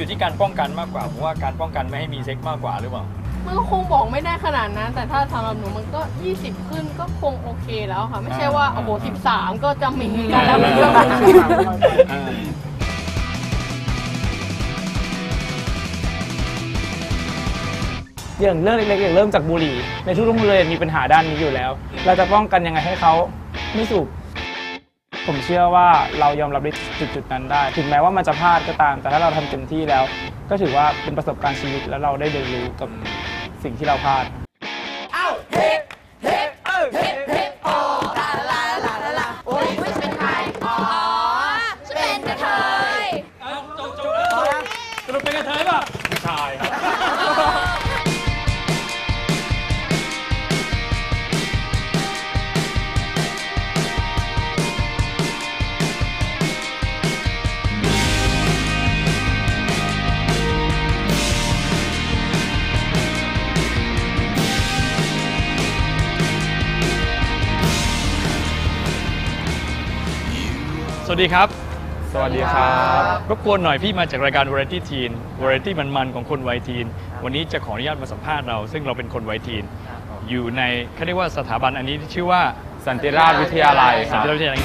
อยู่ที่การป้องกันมากกว่าผมว่าการป้องกันไม่ให้มีเซ็กมากกว่าหรือเปล่า มันก็คงบอกไม่ได้ขนาดนั้น แต่ถ้าสำหรับหนูมันก็ 20 ขึ้นก็คงโอเคแล้วค่ะ ไม่ใช่ว่าโอ้โห13 ก็จะมีกันแล้วมันก็คงอย่างเรื่องเล็กๆอย่างเริ่มจากบุหรี่ ในทุกโรงเรียนมีปัญหาด้านนี้อยู่แล้ว เราจะป้องกันยังไงให้เขาไม่สูบ ผมเชื่อว่าเรายอมรับในจุดๆนั้นได้ ถึงแม้ว่ามันจะพลาดก็ตาม แต่ถ้าเราทำเต็มที่แล้ว ก็ถือว่าเป็นประสบการณ์ชีวิตแล้วเราได้เรียนรู้กับสิ่งที่เราพลาด วัสดีครับ สวัสดีครับรบกวนหน่อยพี่มาจากรายการ Variety Teen Variety มันๆของคนวัยทีน วันนี้จะขออนุญาตมาสัมภาษณ์เรา ซึ่งเราเป็นคนวัยทีน อยู่ในเขาเรียกว่าสถาบันอันนี้ที่ชื่อว่าสันติราชวิทยาลัยคสันรับติวิทยาลัย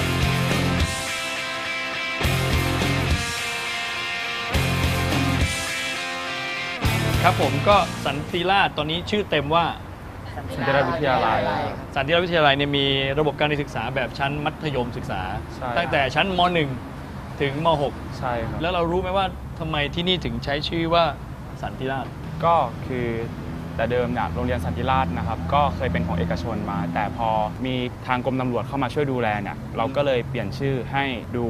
ครับผมก็สันติราชตอนนี้ชื่อเต็มว่า สันติราชวิทยาลัย สันติราชวิทยาลัยเนี่ยมีระบบการเรียนศึกษาแบบชั้นมัธยมศึกษา ใช่ ตั้งแต่ชั้นม .1 ถึงม .6 ใช่ครับแล้วเรารู้ไหมว่าทำไมที่นี่ถึงใช้ชื่อว่าสันติราช ก็คือ แต่เดิมเนี่ยโรงเรียนสันติราชนะครับก็เคยเป็นของเอกชนมา แต่พอมีทางกรมตำรวจเข้ามาช่วยดูแลเนี่ยเราก็เลยเปลี่ยนชื่อให้ดู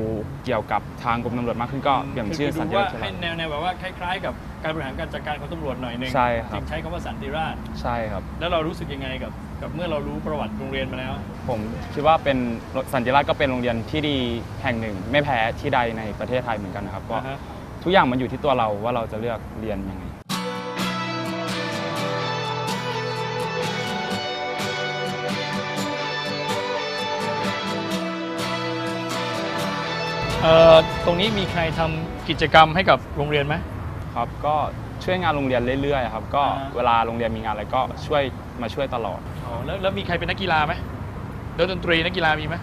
เกี่ยวกับทางกรมตำรวจมากขึ้นก็เปลี่ยนชื่อคืสันดูติว่าราชวิทให้ยาลัยแนวแนวแบบว่าคล้ายๆ กับการบริหารการจัดการของตำรวจหน่อยหนึงใช่ครับจึงใช้คำว่าสันติราชใช่ครับ แล้วเรารู้สึกยังไงกับกับเมื่อเรารู้ประวัติโรงเรียนมาแล้ว ผมคิดว่าเป็นสันติราชก็เป็นโรงเรียนที่ดีแห่งหนึ่ง ไม่แพ้ที่ใดในประเทศไทยเหมือนกันนะครับก็อ่าฮะทุกอย่างมันอยู่ที่ตัวเราว่าเราจะเลือกเรียนยังไง เอ่อตรงนี้มีใครทำกิจกรรมให้กับโรงเรียนไหม ครับก็ช่วยงานโรงเรียนเรื่อยๆครับก็อ่าเวลาโรงเรียนมีงานอะไรก็ช่วยมาช่วยตลอด อ๋อแล้วแล้วมีใครเป็นนักกีฬาไหมเล่นดนตรีนักกีฬามีไหม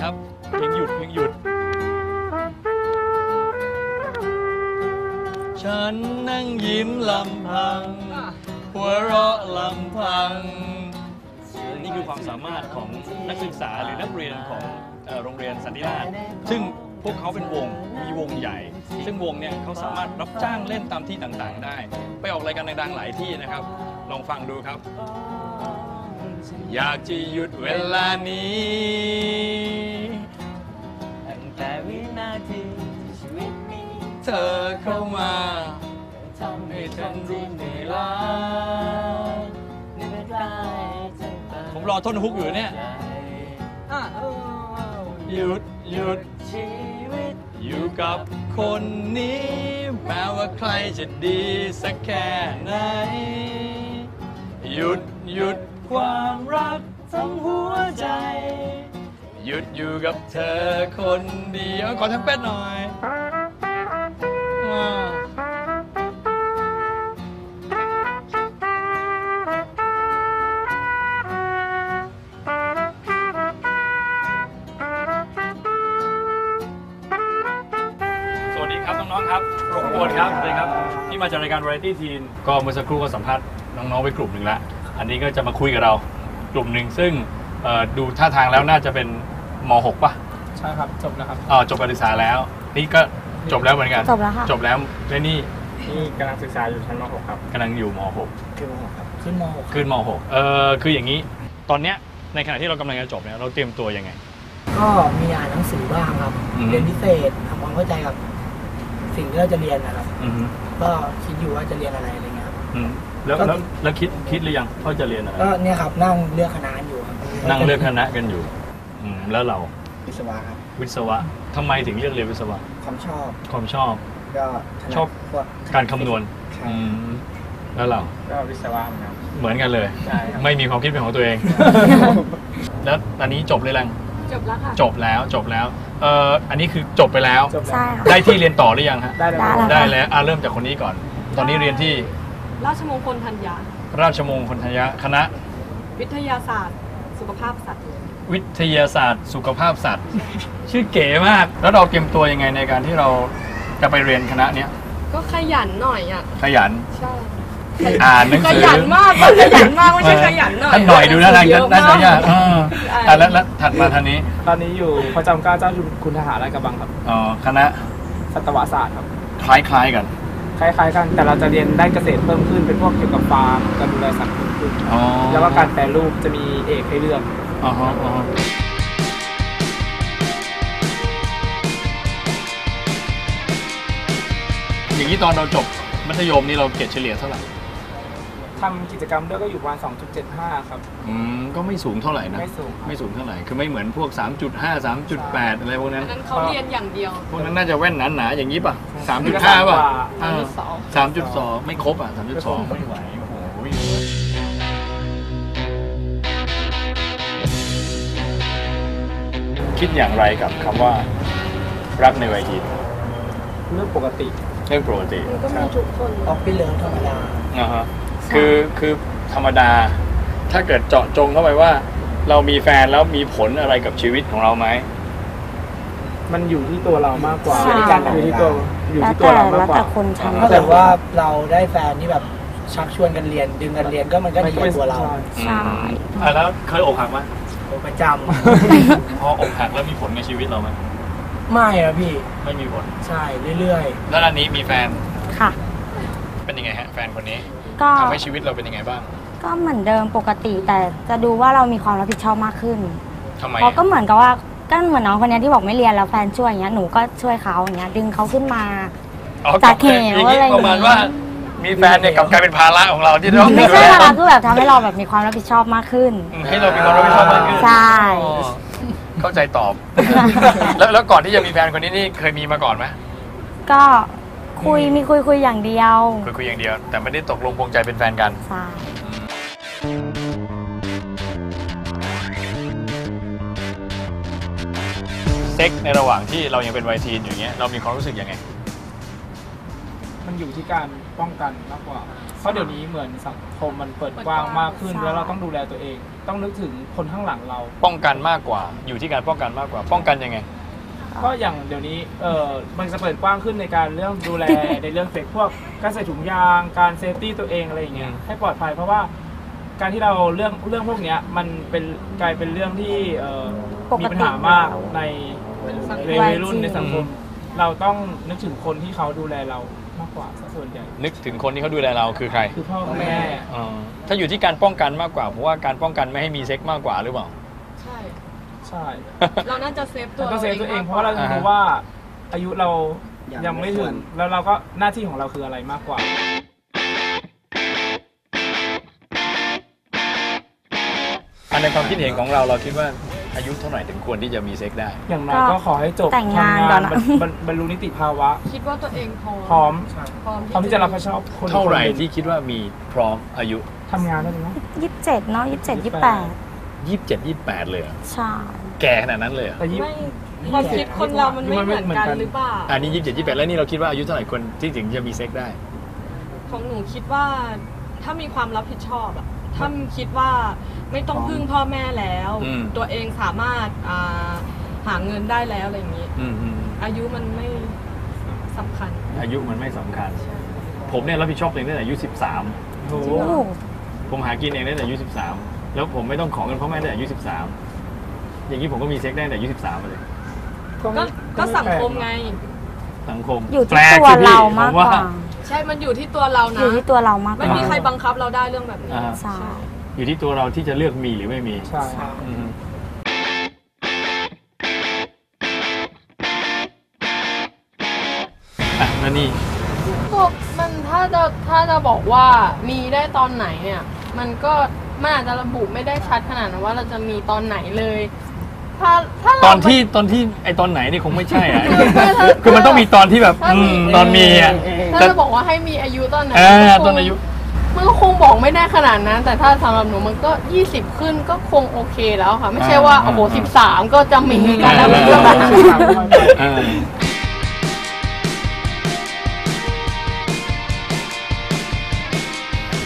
ครับเพลงหยุดเพลงหยุด ฉันนั่งยิ้มลำพัง หัวเราะลำพัง นี่คือความสามารถของนักศึกษาหรือนักเรียนของโรงเรียนสันติราชซึ่งพวกเขาเป็นวง มีวงใหญ่ ซึ่งวงเนี่ยเขาสามารถรับจ้างเล่นตามที่ต่างๆได้ ไปออกรายการดังๆหลายที่นะครับ ลองฟังดูครับ อยากจะหยุดเวลานี้ ธอเข้ามาทำให้ฉันรู้เหนื่อยล้าเหนื่อยกายจนตายผมรอท่อนฮุกอยู่เนี่ยอะหยุดหยุดชีวิต อยู่กับคนนี้ แม้ว่าใครจะดีสักแค่ไหน หยุดหยุดความรักทั้งหัวใจ หยุดอยู่กับเธอคนเดียวขอทำเป็ดหน่อยอ่า สวัสดีครับน้องๆครับรบกวนครับสวัสดีครับนี่มาจากรายการ Variety Teen ก็เมื่อสักครู่ก็สัมภาษณ์น้องๆไปกลุ่มหนึ่งแล้วอันนี้ก็จะมาคุยกับเรากลุ่มหนึ่งซึ่งเอ่อดูท่าทางแล้วน่าจะเป็นม .6 ป่ะใช่ครับจบแล้วครับอ๋อจบการศึกษาแล้ว นี่ก็ จบแล้วเหมือนกันจบแล้วค่ะจบแล้วและนี่นี่กำลังศึกษาอยู่ชั้นม .6 ครับกำลังอยู่มขึ้นม .6 ครับขึ้นม .6 .6 ขึ้นม .6 เออคืออย่างนี้ ตอนเนี้ยในขณะที่เรากำลังจะจบเนี่ยเราเตรียมตัวยังไง ก็มีอ่านหนังสือบ้างครับอืมเรียนพิเศษทำความเข้าใจกับ สิ่งที่เราจะเรียนนะครับอืมก็คิดอยู่ว่าจะเรียนอะไรอะไรเงี้ยครับอืมแล้วก็แล้วแล้วคิดคิดหรือยังว่าจะเรียนอะไรก็เนี่ยครับนั่งเลือกคณะอยู่ครับนั่งเลือกคณะกันอยู่อืมแล้วเราวิศวะครับ วิศวะทำไมถึงเลือกเรียนวิศวะ ความชอบความชอบ ก็ถนัดชอบ พวกการคำนวณครับอืมแล้วเราก็วิศวะเหมือนกันเหมือนกันเลย ใช่ครับไม่มีความคิดเป็นของตัวเอง แล้วตอนนี้จบเลยยังจบแล้วค่ะ จบแล้วจบแล้วเอ่ออันนี้คือจบไปแล้ว จบแล้วใช่ค่ะ ได้ที่เรียนต่อหรือยังฮะได้แล้วได้แล้ว ได้แล้วอะเริ่มจากคนนี้ก่อน ตอนนี้เรียนที่ราชมงคลธัญญาราชมงคลธัญญะคณะวิทยาศาสตร์ สุขภาพสัตว์ วิทยาศาสตร์ สุขภาพสัตว์ ชื่อเก๋มาก แล้วเราเตรียมตัวยังไงในการที่เราจะไปเรียนคณะเนี้ยก็ขยันหน่อยอะขยัน ใช่ อ่านหนังขสือยันมากขยันมากไม่ใช่ขยันหน่อยท่านหน่อยดูนะทางเยอะน่าจะมากยากเออใช่อะแล้วแล้วถัดมาทางนี้ตอนนี้อยู่พระจอมเกล้าเจ้าคุณทหารราชกระบังครับอ๋อคณะสัตวศาสตร์ครับคล้ายๆกันคล้ายๆกันแต่เราจะเรียนได้เกษตรเพิ่มขึ้นเป็นพวกเกี่ยวกับฟาร์มการดูแลสัตว์เพิ่มขึ้น อ๋อแล้วก็การแปรรูปจะมีเอกให้เลือก อ๋อฮะอ๋อฮะอย่างนี้ตอนเราจบมัธยมนี่เราเกรดเฉลี่ยเท่าไหร่ ทำกิจกรรมด้วยก็อยู่ประมาณ2.75 ครับ อืม ก็ไม่สูงเท่าไหร่นะ ไม่สูงครับไม่สูงเท่าไหร่ คือไม่เหมือนพวก 3.5 3.8 อะไรพวกนั้น อันนั้นเขาเรียนอย่างเดียวพวกนั้นน่าจะแว่นหนาๆอย่างนี้ป่ะใช่3.5 ป่ะสามจุดสาม3.2ไม่ครบอะ 3.2 ไม่ไหว คิดอย่างไรกับคำว่ารักในวัยทีนเรื่องปกติเรื่องปกติมันก็มีทุกคนออฟฟิศเลิฟธรรมดา อ่าฮะคือคือธรรมดา ถ้าเกิดเจาะจงเข้าไปว่า เรามีแฟนแล้วมีผลอะไรกับชีวิตของเราไหม มันอยู่ที่ตัวเรามากกว่าใช่ อยู่ที่ตัวอยู่แล้วที่ตัวแต่เรามากแล้วกว่าแต่คนทำ ถ้าเกิดว่าเราได้แฟนที่แบบชักชวนกันเรียนดึงกันเรียนก็มันก็ดีกับตัวเรา ใช่อะแล้วเคยอกหักไหมโดย ประจพออกหักแล้วมีผลในชีวิตเราไหมำ ไม่นะพี่ ไม่มีผล ใช่เรื่อยแล้วอันนี้มีแฟนค่ะ เป็นยังไงฮะแฟนคนนี้ก็ทำให้ชีวิตเราเป็นยังไงบ้างก็เหมือนเดิมปกติ แต่จะดูว่าเรามีความรับผิดชอบมากขึ้นทำไมเพราะก็เหมือนกับว่าก็เหมือนน้องคนเนี้ยที่บอกไม่เรียนแล้วแฟนช่วยอย่างเงี้ยหนูก็ช่วยเขาอย่างเงี้ยดึงเขาขึ้นมา อ๋อจากเหวอย่างนี้อะไรอย่างงี้ ประมาณว่า มีแฟนเนี่ยกลับกลายเป็นภาระของเราที่ต้องไม่ดูใช่แลละคือแบบทำให้เราแบบมีความรับผิดชอบมากขึ้น ให้เรามีความรับผิดชอบมากขึ้นใช่ อ๋อเข้าใจตอบ แล้วแล้วก่อนที่จะมีแฟนคนนี้นี่เคยมีมาก่อนไหมก็คุยมีคุยคุยอย่างเดียวคุยคุยอย่างเดียว แต่ไม่ได้ตกลงปรงใจเป็นแฟนกัน ใช่เซ็กในระหว่างที่เรายังเป็นวัยทีนอยู่เงี้ยเรามีความรู้สึกยังไง มันอยู่ที่การ ป้องกันมากกว่า เพราะเดี๋ยวนี้เหมือนสังคมมันเปิดกว้างมากขึ้น แล้วเราต้องดูแลตัวเอง ต้องนึกถึงคนข้างหลังเรา ป้องกันมากกว่า อยู่ที่การป้องกันมากกว่า ป้องกันยังไง ก็อย่างเดี๋ยวนี้เออมันจะเปิดกว้างขึ้นในการเรื่องดูแล ในเรื่องเฟกพวกการใส่ถุงยาง การเซฟตี้ตัวเองอะไรอย่างเงี้ยอืมให้ปลอดภัยเพราะว่าการที่เราเรื่องเรื่องพวกเนี้ยมันเป็นกลายเป็นเรื่องที่เอ่อปกติมีปัญหามากในสังคมในวัยรุ่นในสังคม เราต้องนึกถึงคนที่เขาดูแลเรามาก กว่าซะส่วนใหญ่นึกถึงคนที่เขาดูแลเราคือใครคือพ่อแม่อ๋อถ้าอยู่ที่การป้องกันมากกว่าเพราะว่าการป้องกันไม่ให้มีเซ็กมากกว่าหรือเปล่า ใช่ ใช่เราน่าจะเซฟตัวเราต้องเซฟตัวเองมกเพกราะว่าเราจะรู้ว่าอายุเรายังยังไม่ไม่ถึควงรแล้วเราก็หน้าที่ของเราคืออะไรมากกว่าอันในความคิดเห็นของเราเราคิดว่า อายุเท่าไหร่ถึงควรที่จะมีเซ็กได้ อย่างน้อยก็ขอให้จบแต่งงานทำก่อนอะบรรบรรบรรลุนิติภาวะ คิดว่าตัวเองพร้อมพร้อม พร้อมพร้อมที่จะรับผิดชอบคนเท่าไหร่คนนึ่งที่คิดว่ามีพร้อมอายุ ทำงานได้ไหม ยี่สิบเจ็ดเนาะยี่สิบเจ็ดยี่สิบแปด27 28 เลยเหรอใช่แก่ขนาดนั้นเลยเหรอแต่ยี่ไม่ความคิดคนเรามันไม่เหมือนกันหรือเปล่าอันนี้ยี่สิบเจ็ดยี่สิบแปดแล้วนี่เราคิดว่าอายุเท่าไหร่คนที่ถึงจะมีเซ็กได้ ของหนูคิดว่าถ้ามีความรับผิดชอบอะ ถ้าคิดว่าไม่ต้องพึ่งพ่อแม่แล้ว อืม ตัวเองสามารถอ่าหาเงินได้แล้วอะไรอย่างนี้ อืมอืมอายุมันไม่สำคัญ อายุมันไม่สำคัญ ผมเนี่ยรับผิดชอบตัวเองตั้งแต่อายุ13โอ้โห โอ้ผมหากินเองตั้งแต่อายุ 13 แล้วผมไม่ต้องขอเงินพ่อแม่ตั้งแต่อายุ 13 อย่างนี้ผมก็มีเซ็กได้ตั้งแต่อายุ 13เลยก็ก็สังคมไง สังคมอยู่ที่แปลตัวสิพี่เรามากผกว่า ใช่ มันอยู่ที่ตัวเราอนะ ยู่ที่ตัวเรามากกไม่ว่ามีใครบังคับเราได้เรื่องแบบนี้ อ่าใช่อยู่ที่ตัวเราที่จะเลือกมีหรือไม่มีใช่อืมอะแล้วนี่ก็มันถ้าจะถ้าจะบอกว่ามีได้ตอนไหนเนี่ย มันก็มันอาจจะระบุไม่ได้ชัดขนาดนั้นว่าเราจะมีตอนไหนเลย ถ้าถ้าเราตอนที่ตอนที่ไอตอนไหนนี่คงไม่ใช่อะคือถ้าคือมันต้องมีตอนที่แบบถ้าอืมีมตอนมีอะถ้าแต่จะบอกว่าให้มีอายุตอนไหนเออก็คงตอนอายุ มันก็คงบอกไม่ได้ขนาดนั้น แต่ถ้าสำหรับหนูมันก็ 20 ขึ้นก็คงโอเคแล้วค่ะ ไม่ใช่ว่าโอ้โห13 ก็จะมีกันแล้วมันก็แบบเออ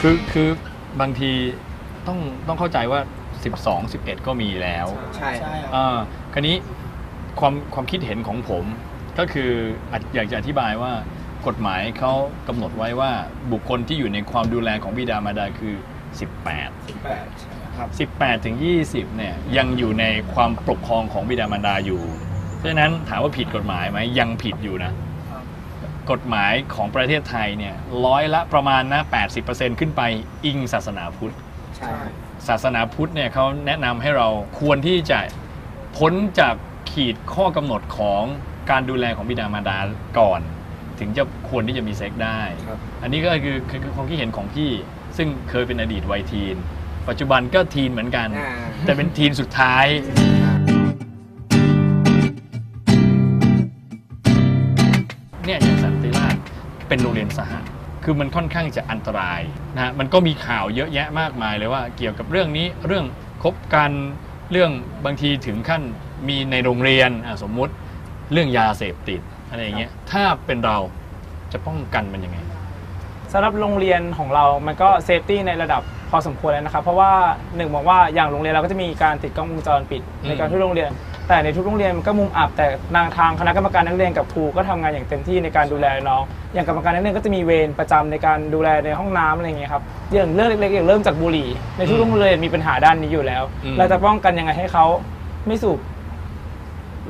คือคือบางทีต้องต้องเข้าใจว่า 12 11 ก็มีแล้วใช่ใช่เอ่าคราวนี้ความความคิดเห็นของผมก็คืออาจอยากจะอธิบายว่ากฎหมายเขากำหนดไว้ว่าบุคคลที่อยู่ในความดูแลของบิดามารดาคือ 18 แปดครับ 18 ถึง 20 เนี่ยยังอยู่ในความปกครองของบิดามารดาอยู่ เพราะฉะนั้นถามว่าผิดกฎหมายไหมยังผิดอยู่นะกฎหมายของประเทศไทยเนี่ยร้อยละประมาณนะ 80%ขึ้นไปอิงศาสนาพุทธ ใช่ ศาสนาพุทธเนี่ยเขาแนะนำให้เราควรที่จะพ้นจากขีดข้อกำหนดของการดูแลของบิดามารดาก่อน ถึงจะควรที่จะมีเซ็กได้ ครับ อันนี้ก็คือคือคือความคิดเห็นของพี่ ซึ่งเคยเป็นอดีตวัยทีน ปัจจุบันก็ทีนเหมือนกัน อ่า แต่เป็นทีนสุดท้าย เนี่ยอย่างสันติราชเป็นโรงเรียนสหะ คือมันค่อนข้างจะอันตรายนะฮะมันก็มีข่าวเยอะแยะมากมายเลยว่าเกี่ยวกับเรื่องนี้เรื่องคบกันเรื่องบางทีถึงขั้นมีในโรงเรียนอะสมมุติเรื่องยาเสพติดอะไรอย่างเงี้ยถ้าเป็นเราจะป้องกันมันยังไงสำหรับโรงเรียนของเรา มันก็เซฟตี้ในระดับพอสมควรแล้วนะครับ เพราะว่าหนึ่งมองว่าอย่างโรงเรียนเราก็จะมีการติดกล้องวงจรปิดในการทุกโรงเรียน แต่ในทุกโรงเรียนมันก็มุมอับแต่ทางทางคณะกรรมการนักเรียนกับครูก็ทำงานอย่างเต็มที่ในการดูแลน้อง อย่างกรรมการนักเรียนก็จะมีเวรประจำในการดูแลในห้องน้ำอะไรอย่างเงี้ยครับอย่างเรื่องเล็กๆอย่างเริ่มจากบุหรี่ ในทุกโรงเรียนมีปัญหาด้านนี้อยู่แล้วอืมเราจะป้องกันยังไงให้เขาไม่สูบ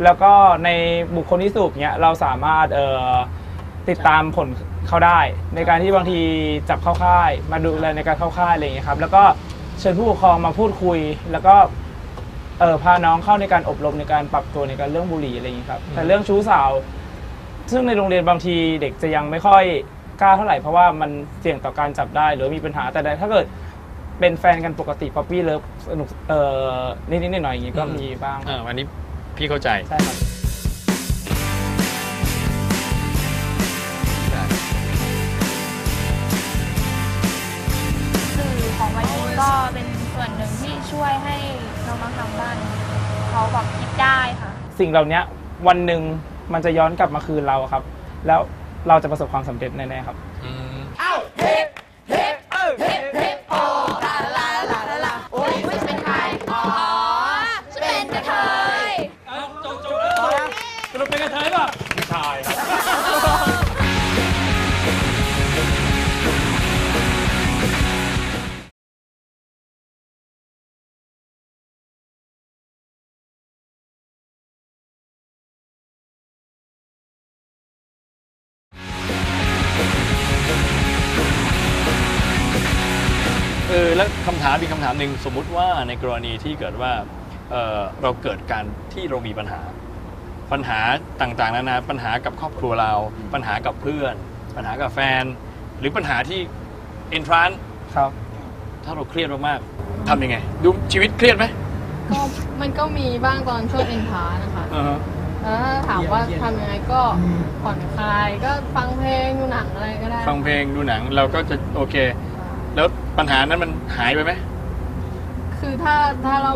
แล้วก็ในบุคคลที่สูบเนี้ยเราสามารถเอ่อติดตามผลเขาได้ ในการที่บางทีจับเข้าค่าย มาดูแลในการเข้าค่ายอะไรอย่างเงี้ยครับ แล้วก็เชิญผู้ปกครองมาพูดคุยแล้วก็ เออพาน้องเข้าในการอบรมในการปรับตัวในการเรื่องบุหรี่อะไรอย่างเงี้ยครับ แต่เรื่องชู้สาว ซึ่งในโรงเรียนบางทีเด็กจะยังไม่ค่อยกล้าเท่าไหร่เพราะว่ามันเสี่ยงต่อการจับได้หรือมีปัญหาแต่ถ้าเกิดเป็นแฟนกันปกติป๊อปปี้เลิฟสนุกเอ่อนิดๆหน่อยๆอย่างงี้ก็มีบ้างอ่าอันนี้พี่เข้าใจ ใช่ครับ สื่อของวัยรุ่นก็เป็น ส่วนหนึ่งที่ช่วยให้น้องๆทางบ้านเขาแบบคิดได้ค่ะ สิ่งเหล่านี้วันหนึ่งมันจะย้อนกลับมาคืนเราครับ แล้วเราจะประสบความสำเร็จแน่ๆครับ แล้วคำถามอีกคำถามหนึ่งสมมุติว่าในกรณีที่เกิดว่าเอ่อเราเกิดการที่เรามีปัญหา ปัญหาต่างๆนานาปัญหากับครอบครัวเรา ปัญหากับเพื่อน ปัญหากับแฟน หรือปัญหาที่เอนทรานครับ ถ้าเราเครียดมากๆทำยังไง ดูชีวิตเครียดไหมก็มันก็มีบ้างตอนช่วงเอ็นทานะคะอ่าฮะแล้วถ้าถามว่าทำยังไงก็ผ่อนคลายก็ฟังเพลงดูหนังอะไรก็ได้ ฟังเพลงดูหนังเราก็จะโอเค แล้วปัญหานั้นมันหายไปไหม คือถ้าถ้าเรา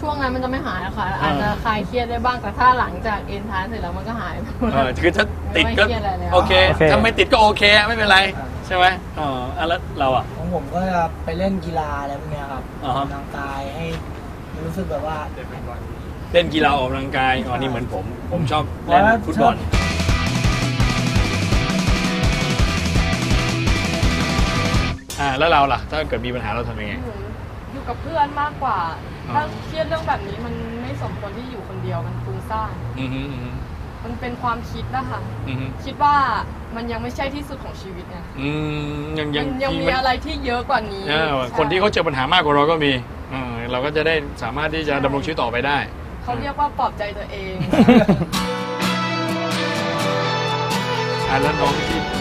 ช่วงนั้นมันจะไม่หายอะค่ะ อาจจะคลายเครียดได้บ้างแต่ถ้าหลังจากเอ็นทานเสร็จแล้วมันก็หายไปหมดเออคือถ้าติดก็ไม่เครียดอะไรแล้ว โอเค โอเค ถ้าไม่ติดก็โอเคไม่เป็นไรใช่ไหมอ๋ออะแล้วเราอะ ของผมก็จะไปเล่นกีฬาอะไรพวกเนี้ยครับอ่าอฮะอกกำลังกายให้รู้สึกแบบว่า เล่นกีฬาออกกำลังกายอ๋อนี่เหมือนผม ผมชอบเล่นแล้วฟุตบอล แล้วเราล่ะ ถ้าเกิดมีปัญหาเราทำยังไงอยู่กับเพื่อนมากกว่า อ๋อ ถ้าเครียดเรื่องแบบนี้มันไม่สมควรที่อยู่คนเดียวมันฟุ้งซ่านอือฮึอือฮึมันเป็นความคิดนะคะอือฮึคิดว่ามันยังไม่ใช่ที่สุดของชีวิตไงอืมยังยัมังนยังมีที่นอะไรที่เยอะกว่านี้เออใช่คนที่เขาเจอปัญหามากกว่าเราก็มีเออเราก็จะได้สามารถที่จะดำรงชีวิตต่อไปได้ เขาเรียกว่าปลอบใจตัวเอง อ่าแล้วน้องที่มีปัญหา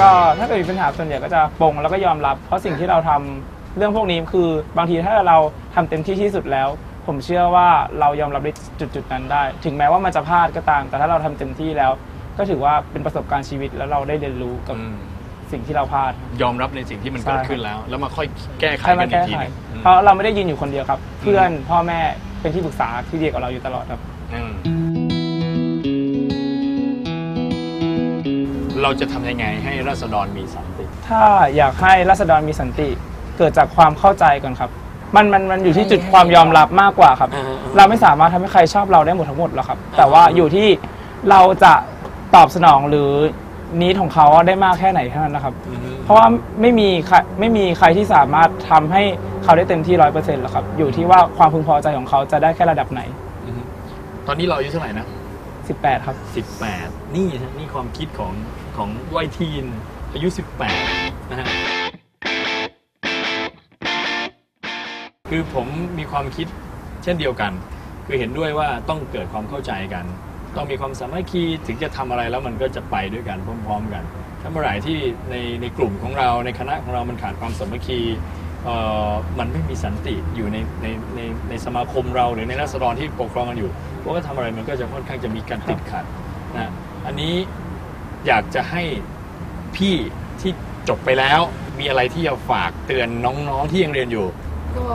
ก็ถ้าเกิดมีปัญหาส่วนใหญ่ก็จะปลงแล้วก็ยอมรับ เพราะสิ่งที่เราทำเรื่องพวกนี้คือบางทีถ้าเราทำเต็มที่ที่สุดแล้ว ผมเชื่อว่าเรายอมรับในจุดๆนั้นได้ ถึงแม้ว่ามันจะพลาดก็ตาม แต่ถ้าเราทำเต็มที่แล้ว ก็ถือว่าเป็นประสบการณ์ชีวิตแล้วเราได้เรียนรู้กับอืมสิ่งที่เราพลาด ยอมรับในสิ่งที่มันใช่เกิดขึ้นแล้ว แล้วมาค่อยแก้ไขใช่กัมานอีแก้กทีไขหนึงอืมเพราะเราไม่ได้ยืนอยู่คนเดียวครับ เพื่อนพ่อแม่เป็นที่ปรึกษาที่ดีกับเราอยู่ตลอดครับ เราจะทำยังไงให้ราษฎรมีสันติ ถ้าอยากให้รัษฎรมีสันติ เกิดจากความเข้าใจก่อนครับ มันมันมันอยู่ที่จุดความยอมรับมากกว่าครับ อ่าอ่าเราไม่สามารถทำให้ใครชอบเราได้หมดทั้งหมดหรอกครับ แต่ว่าอยู่ที่เราจะตอบสนองหรือนิดของเขาได้มากแค่ไหนเท่านั้นนะครับ อืมเพราะว่าไม่มีใครไม่มีใครที่สามารถทำให้เขาได้เต็มที่ร้อยเปอร์เซ็นต์หรอกครับ อยู่ที่ว่าความพึงพอใจของเขาจะได้แค่ระดับไหนอืมตอนนี้เราอายุเท่าไหร่นะ18 ครับสิบแปดนี่นะนี่ความคิดของ ของวัยทีน อายุสิบแปดนะฮะ คือผมมีความคิดเช่นเดียวกัน คือเห็นด้วยว่าต้องเกิดความเข้าใจกัน ต้องมีความสามัคคีถึงจะทำอะไรแล้วมันก็จะไปด้วยกันพร้อมๆกัน ถ้าเมื่อไหร่ที่ในในกลุ่มของเราในคณะของเรามันขาดความสามัคคีเอ่อมันไม่มีสันติอยู่ในในในในสมาคมเราหรือในรัษฎรที่ปกครองกันอยู่พวกก็ทำอะไรมันก็จะค่อนข้างจะมีการติดขัดนะอันนี้ อยากจะให้พี่ที่จบไปแล้ว มีอะไรที่จะฝากเตือนน้องๆที่ยังเรียนอยู่ ก็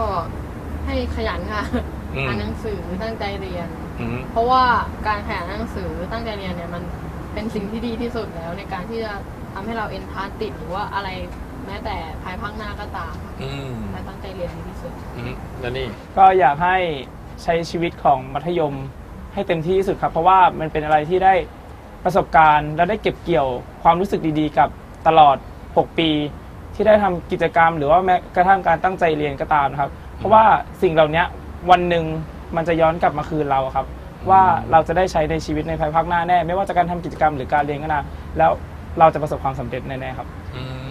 ให้ขยันค่ะอืม อ่านหนังสือตั้งใจเรียน อืมเพราะว่าการขยันอ่านหนังสือตั้งใจเรียนเนี่ยมันเป็นสิ่งที่ดีที่สุดแล้ว ในการที่จะทำให้เราเอ็นทานติดหรือว่าอะไรแม้แต่ภายภาคหน้าก็ตามอืมให้ตั้งใจเรียนดีที่สุด อืมแล้วนี่ ก็อยากให้ใช้ชีวิตของมัธยมให้เต็มที่ที่สุดครับ เพราะว่ามันเป็นอะไรที่ได้ ประสบการณ์ และได้เก็บเกี่ยวความรู้สึกดีๆ กับตลอด 6 ปี ที่ได้ทำกิจกรรม หรือว่าแม้กระทั่งการตั้งใจเรียนก็ตามนะครับ เพราะว่าสิ่งเหล่านี้วันหนึ่งมันจะย้อนกลับมาคืนเราครับ ว่าเราจะได้ใช้ในชีวิตในภายภาคหน้าแน่ ไม่ว่าจะการทำกิจกรรมหรือการเรียนก็ตามแล้วเราจะประสบความสำเร็จแน่ๆครับ อืม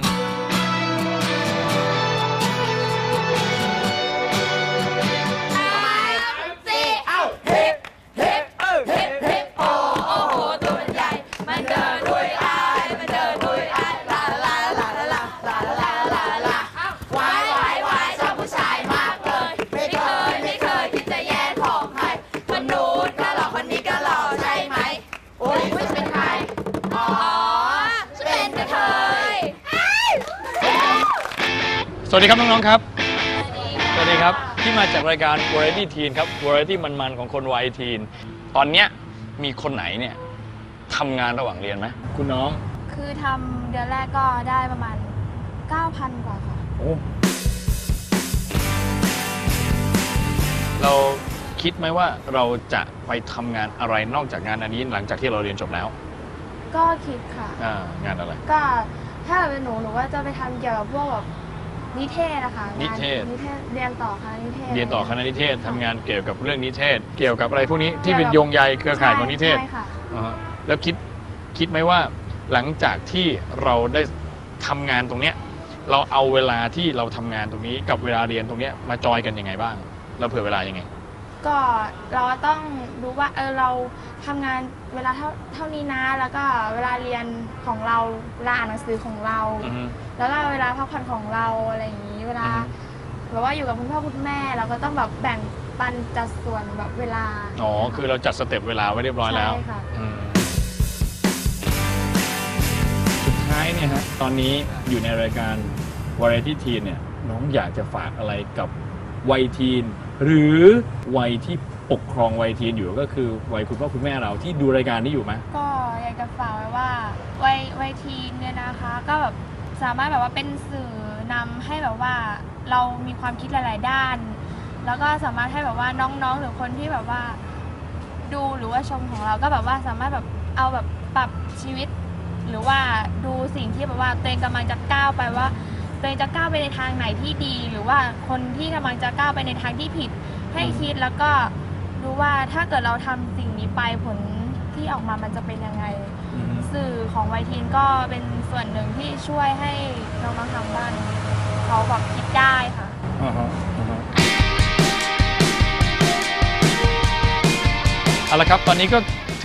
วัสดีครับน้องๆครับ สวัสดีครับ ที่มาจากรายการ Variety Teen ครับ Variety มันๆ ของคนวัยทีน ตอนเนี้ยมีคนไหนเนี่ยทำงานระหว่างเรียนไหมคุณน้อง คือทำเดือนแรกก็ได้ประมาณ 9,000 กว่าค่ะ โอ้ เราคิดไหมว่าเราจะไปทำงานอะไรนอกจากงานอันนี้หลังจากที่เราเรียนจบแล้วก็คิดค่ะ อ่างานอะไร ก็ถ้าเป็นหนูหนูว่าจะไปทำเกี่ยวกับพวกแบบ นิเทศนะคะงานิเทศนิเทศ เรียนต่อค่ะนิเทศเรียนต่อคณะนิเทศทำงานเกี่ยวกับเรื่องนิเทศ เกี่ยวกับอะไรพวกนี้ที่เป็นโยงใยเครือข่ายของนิเทศ ใช่ค่ะ อ่าฮะแล้วคิดคิดไหมว่าหลังจากที่เราได้ทำงานตรงเนี้ยเราเอาเวลาที่เราทำงานตรงนี้กับเวลาเรียนตรงเนี้ยมาจอยกันยังไงบ้าง เราเผื่อเวลายังไง ก็เราต้องรู้ว่าเออเราทำงานเวลาเท่าเท่านี้นะ แล้วก็เวลาเรียนของเราเวลาอ่านหนังสือของเรา อือฮึ แล้วก็เวลาพักผ่อนของเราอะไรอย่างนี้ เวลาอือฮึ แบบว่าอยู่กับคุณพ่อคุณแม่ เราก็ต้องแบบแบ่งปันจัดส่วนแบบเวลา อ๋อ คือเราจัดสเต็ปเวลาไว้เรียบร้อยแล้วใช่ค่ะ อืมสุดท้ายเนี่ยฮะ ตอนนี้อยู่ในรายการ Variety Teen เนี่ย น้องอยากจะฝากอะไรกับวัยทีน หรือวัยที่ปกครองวัยทีนอยู่ก็คือวัยคุณพ่อคุณแม่เราที่ดูรายการนี้อยู่ไหมก็อยากจะฝากไว้ว่าวัยวัยทีนเนี่ยนะคะ ก็แบบสามารถแบบว่าเป็นสื่อนำให้แบบว่าเรามีความคิดหลาย ๆ ด้าน แล้วก็สามารถให้แบบว่าน้อง ๆ หรือคนที่แบบว่า ดูหรือว่าชมของเราก็แบบว่าสามารถแบบเอาแบบปรับชีวิต หรือว่าดูสิ่งที่แบบว่าตัวเองกำลังจะก้าวไปว่า ตัวเองจะก้าวไปในทางไหนที่ดี หรือว่าคนที่กำลังจะก้าวไปในทางที่ผิด ให้คิดแล้วก็ดูว่าถ้าเกิดเราทำสิ่งนี้ไปผลที่ออกมามันจะเป็นยังไงสื่อของไวทีนก็เป็นส่วนหนึ่งที่ช่วยให้น้องๆทางบ้านเขาแบบคิดได้ค่ะ อ่าฮะอ่าฮะเอาละครับ ตอนนี้ก็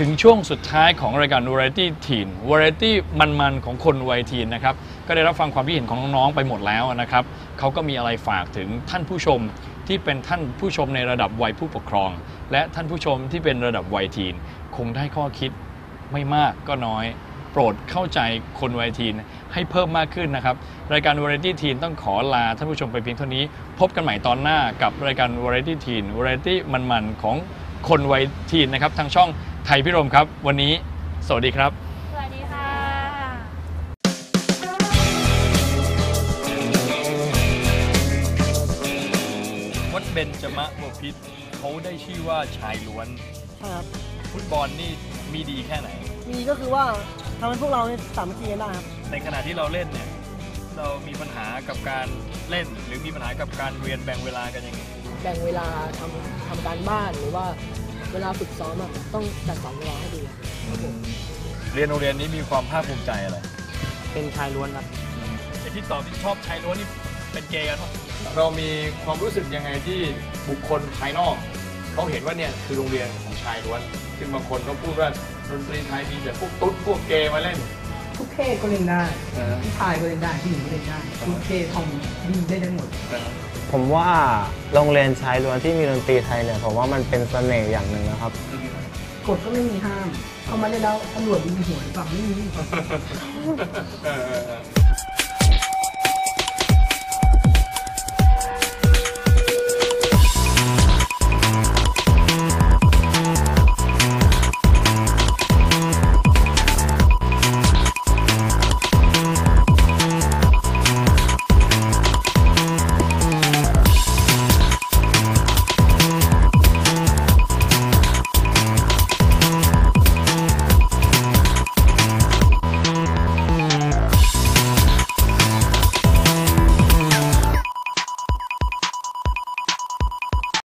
ถึงช่วงสุดท้ายของรายการ Variety Teen Variety มันๆ ของคนวัยทีนนะครับ ก็ได้รับฟังความคิดเห็นของน้อง ๆ ไปหมดแล้วนะครับ เขาก็มีอะไรฝากถึงท่านผู้ชมที่เป็นท่านผู้ชมในระดับวัยผู้ปกครอง และท่านผู้ชมที่เป็นระดับวัยทีน คงได้ข้อคิดไม่มากก็น้อย โปรดเข้าใจคนวัยทีนให้เพิ่มมากขึ้นนะครับ รายการ Variety Teen ต้องขอลาท่านผู้ชมไปเพียงเท่านี้ พบกันใหม่ตอนหน้ากับรายการ Variety Teen Variety มันๆ ของคนวัยทีนนะครับทางช่อง ไทยพิรมครับ วันนี้สวัสดีครับ สวัสดีค่ะ วัดเบญจมะบพิษเขาได้ชื่อว่าชายล้วน ครับ ฟุตบอลนี่มีดีแค่ไหน มีก็คือว่าทำให้พวกเราเนี่ยสามัคคีกันได้ครับ ในขณะที่เราเล่นเนี่ย เรามีปัญหากับการเล่น หรือมีปัญหากับการเรียนแบ่งเวลากันยังไง แบ่งเวลาทำทำการบ้านหรือว่า เวลาฝึกซ้อมอะต้องจัดสรรเวลาให้ดีครับผมเรียนโรงเรียนนี้มีความภาคภูมิใจอะไรเป็นชายล้วนครับไอ้ที่ตอบที่ชอบชายล้วนนี่เป็นเกย์กันปะเรามีความรู้สึกยังไงที่บุคคลภายนอกเขาเห็นว่าเนี่ยคือโรงเรียนของชายล้วนซึ่งบางคนก็พูดว่าดนตรีไทยมีแต่พวกตุ๊ดพวกเกย์มาเล่น ทุกเพศก็เล่นได้ผู้ชายก็เล่นได้ผู้หญิงก็เล่นได้ทุกเพศทำดีได้ทั้งหมด ผมว่าโรงเรียนชายล้วนที่มีดนตรีไทยเนี่ยผมว่ามันเป็นเสน่ห์อย่างหนึ่งนะครับ กฎก็ไม่มีห้าม เข้ามาเล่นแล้วตำรวจมีหัวหรือเปล่าไม่มี